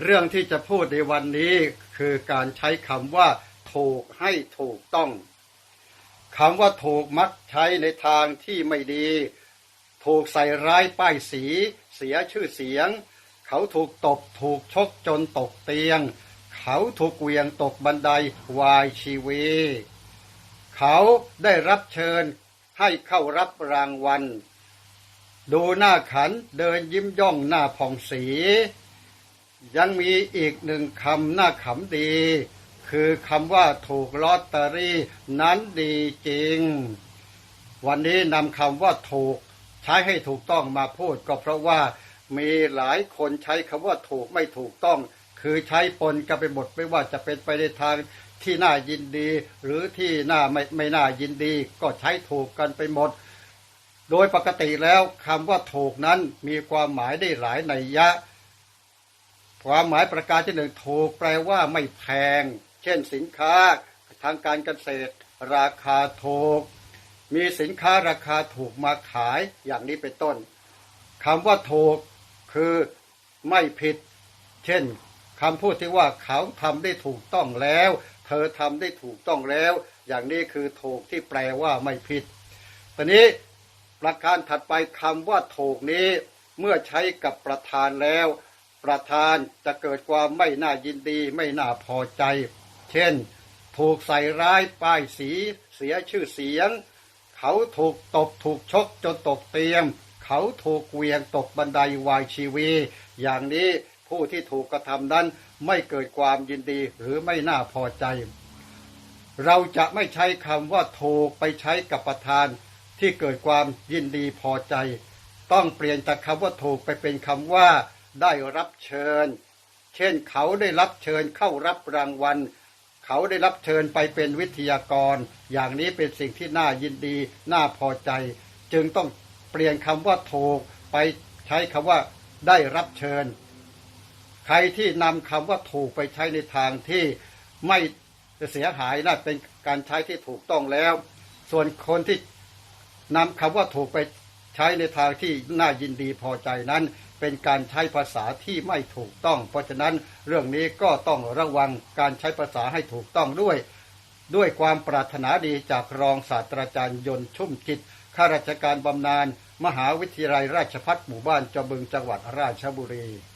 เรื่องที่จะพูดในวันนี้คือการใช้คำว่า ถูกให้ถูกต้องคำว่าถูกมักใช้ในทางที่ไม่ดี ถูกใส่ร้ายป้ายสี เสียชื่อเสียง เขาถูกตบถูกชกจนตกเตียง เขาถูกเหวียงตกบันไดวายชีวีเขาได้รับเชิญให้เข้ารับรางวัล ดูหน้าขันเดินยิ้มย่องหน้าผ่องสี ยังมีอีกหนึ่งคำน้าขำดี คือคำว่าถูกลอตเตอรี่นั้นดีจริง วันนี้นำคำว่าถูกใช้ให้ถูกต้องมาพูด ก็เพราะว่ามีหลายคนใช้คำว่าถูกไม่ถูกต้อง คือใช้ปนกันไปหมดไม่ว่าจะเป็นไปในทางที่น่ายินดี หรือที่น่าไม่ไม่น่ายินดี ก็ใช้ถูกกันไปหมด โดยปกติแล้วคำว่าถูกนั้นมีความหมายได้หลายในยะ ความหมายประการที่หนึ่งถูกแปลว่าไม่แพง เช่นสินค้าทางการเกษตร ราคาถูก มีสินค้าราคาถูกมาขายอย่างนี้เป็นต้นคำว่าถูกคือไม่ผิด เช่นคำพูดที่ว่าเขาทำได้ถูกต้องแล้ว เธอทำได้ถูกต้องแล้ว อย่างนี้คือถูกที่แปลว่าไม่ผิดตอนนี้ประการถัดไปคำว่าถูกนี้เมื่อใช้กับประธานแล้ว ประธานจะเกิดความไม่น่ายินดีไม่น่าพอใจ เช่น ถูกใส่ร้ายป้ายสี เสียชื่อเสียง เขาถูกตบถูกชกจนตกเตียงเขาถูกเหวียงตกบันไดวายชีวี อย่างนี้ผู้ที่ถูกกระทำนั้นไม่เกิดความยินดีหรือไม่น่าพอใจ เราจะไม่ใช้คำว่าถูกไปใช้กับประธานที่เกิดความยินดีพอใจ ต้องเปลี่ยนจากคำว่าถูกไปเป็นคำว่า ได้รับเชิญ เช่นเขาได้รับเชิญเข้ารับรางวัล เขาได้รับเชิญไปเป็นวิทยากร อย่างนี้เป็นสิ่งที่น่ายินดี น่าพอใจ จึงต้องเปลี่ยนคำว่าถูกไปใช้คำว่าได้รับเชิญ ใครที่นำคำว่าถูกไปใช้ในทางที่ไม่เสียหายน่าเป็นการใช้ที่ถูกต้องแล้ว ส่วนคนที่นำคำว่าถูกไป ใช้ในทางที่น่ายินดีพอใจนั้น เป็นการใช้ภาษาที่ไม่ถูกต้อง เพราะฉะนั้นเรื่องนี้ก็ต้องระวังการใช้ภาษาให้ถูกต้องด้วย ด้วยความปรารถนาดีจากรองศาสตราจารย์ยนต์ชุ่มจิตข้าราชการบำนาญมหาวิทยาลัยราชพัฒหมู่บ้านจอบึงจังหวัดราชบุรี